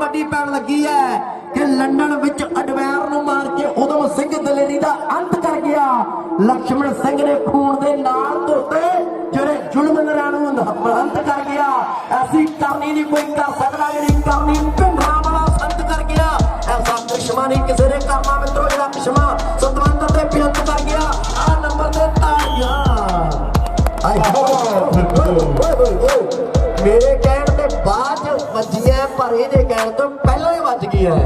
ਵੱਡੀ ਪੈਣ ਲੱਗੀ ਹੈ ਕਿ ਲੰਡਨ ਵਿੱਚ ਅਡਵੈਰ ਨੂੰ ਮਾਰ ਕੇ ਉਦਮ ਸਿੰਘ ਦਲੇਰੀ ਦਾ ਅੰਤ ਕਰ ਗਿਆ। ਲక్ష్మణ ਸਿੰਘ ਨੇ ਖੂਨ ਦੇ ਨਾਲ ਧੋਤੇ, ਜਿਹੜੇ ਜ਼ੁਲਮ ਨਰਾਂ ਨੂੰ ਅੰਤ ਕਰ ਗਿਆ। ਐਸੀ ਕਰਨੀ ਨਹੀਂ, ਕੋਈ ਕਰ ਸਕਦਾ, ਜਿਹੜੀ ਕਰਨੀ ਭਿੰਡਰਾ ਵਾਲਾ ਸੰਤ ਕਰ ਗਿਆ। ਐਸਾ ਕ੍ਰਿਸ਼ਮਾ ਨਹੀਂ, ਕਿਸੇ ਨੇ ਕਰਨਾ ਮਿੱਤਰੋ ਜਿਹੜਾ ਕ੍ਰਿਸ਼ਮਾ ਸਤਵੰਦਰ ਤੇ ਬੇਅੰਤ ਕਰ ਗਿਆ। ਆ ਨੰਬਰ ਤੇ ਤਾਲੀਆਂ ਆਏ ਹੋ। ਮੇਰੇ ਇਹਦੇ ਕਹਿਣ ਤੋਂ ਪਹਿਲਾਂ ਹੀ ਵੱਜ ਗਈਆਂ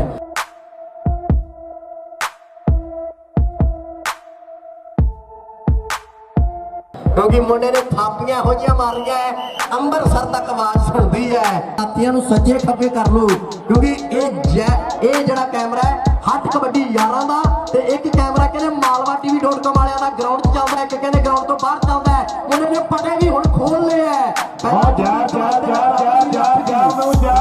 ਕਿਉਂਕਿ ਮੁੰਡੇ ਨੇ ਥਾਪੀਆਂ ਇਹੋ ਜਿਹੀਆਂ ਮਾਰੀਆਂ ਐ, ਅੰਮ੍ਰਿਤਸਰ ਤੱਕ ਆਵਾਜ਼ ਸੁਣਦੀ ਹੈ। ਸਾਥੀਆਂ ਨੂੰ ਸੱਜੇ ਖੱਬੇ ਕਰ ਲਓ ਕਿਉਂਕਿ ਇਹ ਜੈ- ਇਹ ਜਿਹੜਾ ਕੈਮਰਾ ਹੈ ਹੱਥ ਕਬੱਡੀ ਯਾਰਾਂ ਦਾ ਤੇ ਇੱਕ ਕੈਮਰਾ ਕਹਿੰਦੇ ਮਾਲਵਾ ਟੀਵੀ.com ਵਾਲਿਆਂ ਦਾ ਗਰਾਊਂਡ 'ਚ ਚੱਲਦਾ ਇੱਕ ਕਹਿੰਦੇ ਗਰਾਊਂਡ ਤੋਂ ਬਾਹਰ ਚੱਲਦਾ ਮੁੰਡੇ ਨੇ ਪਟੇ ਵੀ ਹੁਣ ਖੋਲ ਐ ਆ ਜਾ ਜਾ ਜਾ ਜਾ ਜਾ ਜਾ ਨੂੰ ਜਾ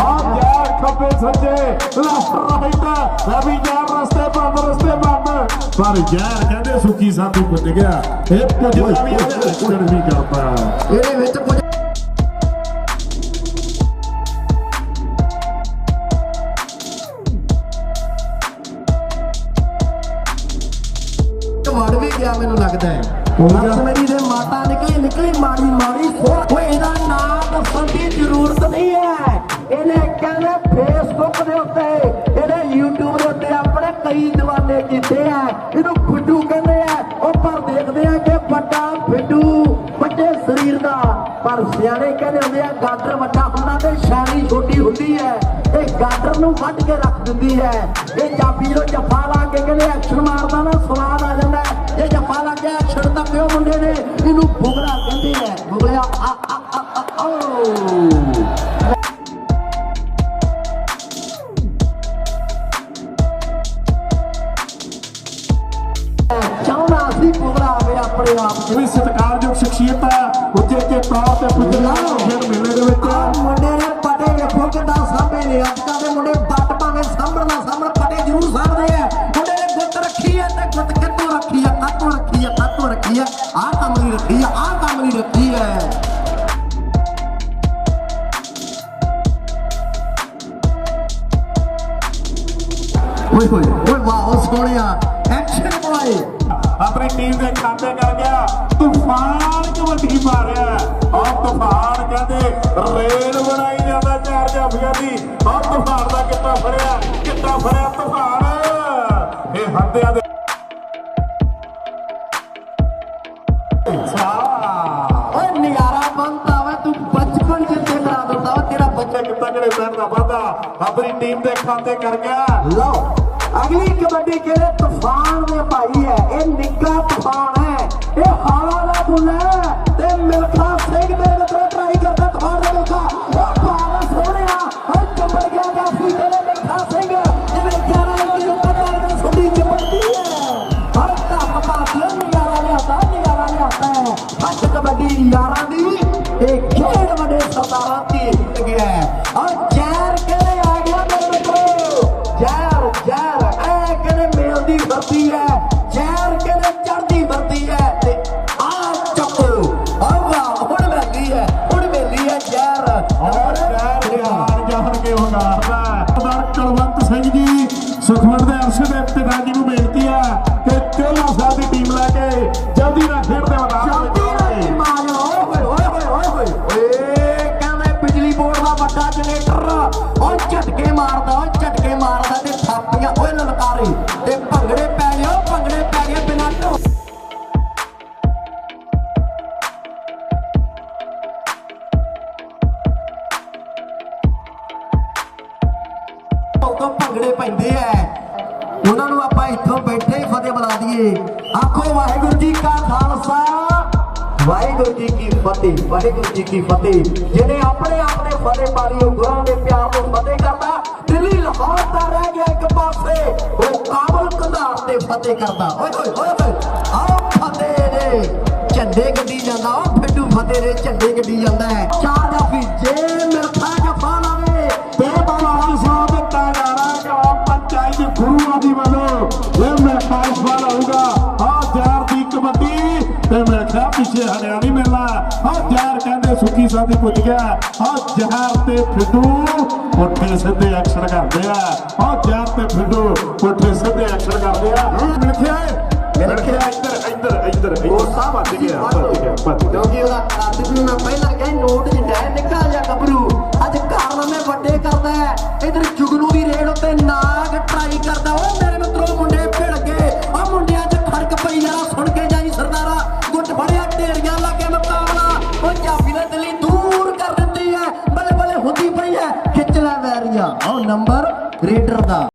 ਆ ਜਾ ਖੱਬੇ ਸੱਜੇ ਲੈਫਟ ਰਾਈਟ ਲੈ ਵੀ ਜਾ ਰਸਤੇ ਬੰਦ ਰਸਤੇ ਬੰਦ ਪਰ ਯਾਰ ਕਹਿੰਦੇ ਸੁੱਕੀ ਸਾਥੀ ਪੁੱਜ ਗਿਆ ਇਹ ਪੁੱਜਦਾ ਵੀ ਕੁਝ ਨਹੀਂ ਕਰਦਾ ਇਹਦੇ ਵਿੱਚ ਗਿਆ ਹੈ। ਹੋ ਦੇ ਮਾਤਾ ਨਿਕਲੀ ਨਿਕਲੀ ਮਾੜੀ ਮਾੜੀ ਸੋਚ ਇਹਦਾ ਨਾਮ ਦੱਸਣ ਦੀ ਜ਼ਰੂਰਤ ਨਹੀਂ ਹੈ। ਇਹਨੇ ਕਹਿੰਦੇ ਫੇਸਬੁੱਕ ਦੇ ਉੱਤੇ ਇਹਨੇ YouTube ਦੇ ਉੱਤੇ ਆਪਣੇ ਕਈ ਦੀਵਾਨੇ ਕੀਤੇ ਆ ਹੁੰਦੀ ਹੈ। ਇਹ ਗਾਡਰ ਨੂੰ ਵੱਢ ਕੇ ਰੱਖ ਦਿੰਦੀ ਹੈ। ਇਹ ਚਾਬੀ ਜਦੋਂ ਜੱਫਾ ਲਾ ਕੇ ਕਹਿੰਦੇ ਐਕਸ਼ਨ ਮਾਰਦਾ ਨਾ, ਸਵਾਦ ਆ ਜਾਂਦਾ ਇਹ ਜੱਫਾ ਲਾ ਕੇ ਐਕਸ਼ਨ ਤਾਂ ਪਿਓ ਮੁੰਡੇ ਨੇ, ਇਹਨੂੰ ਬੁਗਲਾ ਕਹਿੰਦੇ ਆ ਬੁਗਲਿਆ ਆ ਆ ਆ ਆ ਚਾਹੁੰਦਾ ਸੀ ਬੁਗਲਾ ਆਵੇ ਆਪਣੇ ਆਪ ਚ। ਵੀ ਸਤਿਕਾਰਯੋਗ ਸ਼ਖਸੀਅਤ ਹੈ ਉੱਚੇ ਕੇ ਤੌਰ ਤੇ ਪੁੱਜਣਾ ਫਿਰ ਮੇਲੇ ਦੇ ਵਿੱਚ। ਮੁੰਡੇ ਨੇ ਪਟੇ ਵੇਖੋ ਕਿੱਦਾਂ ਸਾਹਮਣੇ ਨੇ। ਅੱਜ ਕੱਲ੍ਹ ਦੇ ਮੁੰਡੇ ਬੱਟ ਭਾਵੇਂ ਸਾਹਮਣਾ ਸਾਹਮਣੇ ਪਟੇ ਜ਼ਰੂਰ ਸਾਹਮਣੇ ਆ। ਮੁੰਡੇ ਨੇ ਗੁੱਤ ਰੱਖੀ ਹੈ ਤੇ ਗੁੱਤ ਕਿੱਥੋਂ ਰੱਖੀ ਹੈ ਕਾਤੋਂ ਰੱਖੀ ਹੈ ਕਾਤੋਂ ਰੱਖੀ ਹੈ ਆਹ ਕੰਮ ਨਹੀਂ ਰੱਖੀ ਹੈ ਆਹ ਕੰਮ ਨਹੀਂ ਰੱਖੀ ਹੈ ਓਏ ਹੋਏ ਓਏ ਵਾਹ ਸੋਹਣਿਆ ਐਕਸ਼ਨ ਬੋਏ ਆਪਣੀ ਟੀਮ ਦੇ ਖਾਤੇ ਕਰ ਗਿਆ। ਤੂਫਾਨ ਕਬੱਡੀ ਮਾਰਿਆ ਆਹ ਤੂਫਾਨ ਕਹਿੰਦੇ ਰੇਲ ਬਣਾਈ ਜਾਂਦਾ ਚਾਰ ਜਾਫੀਆਂ ਦੀ। ਆਹ ਤੂਫਾਨ ਦਾ ਕਿੱਤਾ ਫੜਿਆ ਕਿੱਤਾ ਫੜਿਆ ਤੂਫਾਨ। ਇਹ ਹੱਦਿਆਂ ਦੇ ਓਏ ਨਿਗਾਰਾ ਬੰਦਾ ਵਾ ਤੂੰ ਬਚਪਨ ਚ ਤੇ ਕਰਾ ਦਿੰਦਾ ਵਾ ਤੇਰਾ ਬੱਚਾ ਕਿੱਤਾ ਜਿਹੜੇ ਪੈਣ ਦਾ ਵਾਦਾ ਆਪਣੀ ਟੀਮ ਦੇ ਖਾਤੇ ਕਰ ਗਿਆ। ਲਓ। ਅਗਲੀ ਕਬੱਡੀ ਕਿਹੜੇ ਤੂਫਾਨ ਦੇ ਭਾਈ ਹੈ। ਇਹ ਨਿੱਕਾ ਤੂਫਾਨ ਹੈ। ਇਹ ਹਾਲਾ ਦਾ। ਬੁੱਲਾ ਤੇ ਮਿਲਖਾ ਸਿੰਘ ਦੇ ਵਿੱਚ ਟਰਾਈ ਕਰਦਾ ਤੂਫਾਨ ਦੇ ਮਿਲਖਾ। ਉਹ ਬਾਲਾ ਸੋਹਣਿਆ। ਹਾਂ ਚੰਬੜ ਗਿਆ ਕਾਫੀ ਤੇਰੇ ਮਿਲਖਾ ਸਿੰਘ। ਜਿਵੇਂ ਗਿਆਰਾਂ ਲੱਗੀ ਪਤਾ ਨਹੀਂ ਸੁਣੀ ਕਬੱਡੀ ਹੈ। ਹਰ ਕੰਮ ਪਾਸੇ ਨਿਗਾਰਾ ਲਿਆਤਾ ਨਿਗਾਰਾ ਲਿਆਤਾ ਹੈ। ਅੱਜ ਕਬੱਡੀ ਯਾਰਾਂ ਦੀ। ਇਹ ਖੇਡ ਵੱਡੇ ਸਰਦਾਰਾਂ ਦੀ ਗਿਆ ਆ ਜ਼ਹਿਰ ਮੇਲ ਦੀ ਜਨਰੇਟਰ ਉਹ ਝਟਕੇ ਮਾਰਦਾ ਉਹ ਝਟਕੇ ਮਾਰਦਾ ਤੇ ਥਾਪੀਆਂ। ਓਏ ਲਲਕਾਰੇ ਤੇ ਭੰਗੜੇ ਪੈ ਗਏ ਓ ਭੰਗੜੇ ਪੈ ਗਏ ਬਿਨਾਂ ਢੋਲ ਤੋਂ ਭੰਗੜੇ ਪੈਂਦੇ ਐ। ਉਹਨਾਂ ਨੂੰ ਆਪਾਂ ਇੱਥੋਂ ਬੈਠੇ ਹੀ ਫਤਿਹ ਬੁਲਾ ਦਈਏ। ਆਖੋ ਵਾਹਿਗੁਰੂ ਜੀ ਕਾ ਖਾਲਸਾ। ਵਾਹਿਗੁਰੂ ਜੀ ਕੀ ਫਤਿਹ, ਵਾਹਿਗੁਰੂ ਜੀ ਕੀ ਫਤਿਹ। ਜਿਹਨੇ ਆਪਣੇ ਆਪ ਫਤਿਹ ਪਾਰੀ ਉਹ ਗੁਰਾਂ ਦੇ ਪਿਆਰ ਨੂੰ ਫਤਿਹ ਕਰਦਾ, ਦਿੱਲੀ ਲਾਹੌਰ ਦਾ ਰਹਿ ਗਿਆ ਇੱਕ ਪਾਸੇ, ਉਹ ਕਾਬਲ ਕੰਧਾਰ ਤੇ ਫਤਿਹ ਕਰਦਾ। ਓਏ ਹੋਏ ਹੋਏ ਹੋਏ ਆਓ ਫਤਿਹ ਦੇ ਝੰਡੇ ਗੱਡੀ ਜਾਂਦਾ, ਉਹ ਫਿੱਡੂ ਫਤਿਹ ਦੇ ਝੰਡੇ ਗੱਡੀ ਜਾਂਦਾ ਹੈ। ਚਾਰ ਜਾਫੀ ਜੇ ਮਿਰਥਾ ਪਿੱਛੇ ਹਰਿਆਣੀ ਮੇਲਾ ਆ ਯਾਰ ਕਹਿੰਦੇ ਸੁੱਕੀ ਸਾਦੀ ਪੁੱਜ ਗਿਆ। ਆ ਜਹਾਰ ਤੇ ਫਿੱਡੂ ਉੱਠੇ ਸਿੱਧੇ ਐਕਸ਼ਨ ਕਰਦੇ ਆ। ਆ ਯਾਰ ਤੇ ਫਿੱਡੂ ਉੱਠੇ ಅವ್ನ ನಂಬರ್ ಗ್ರೇಟರ್ ದ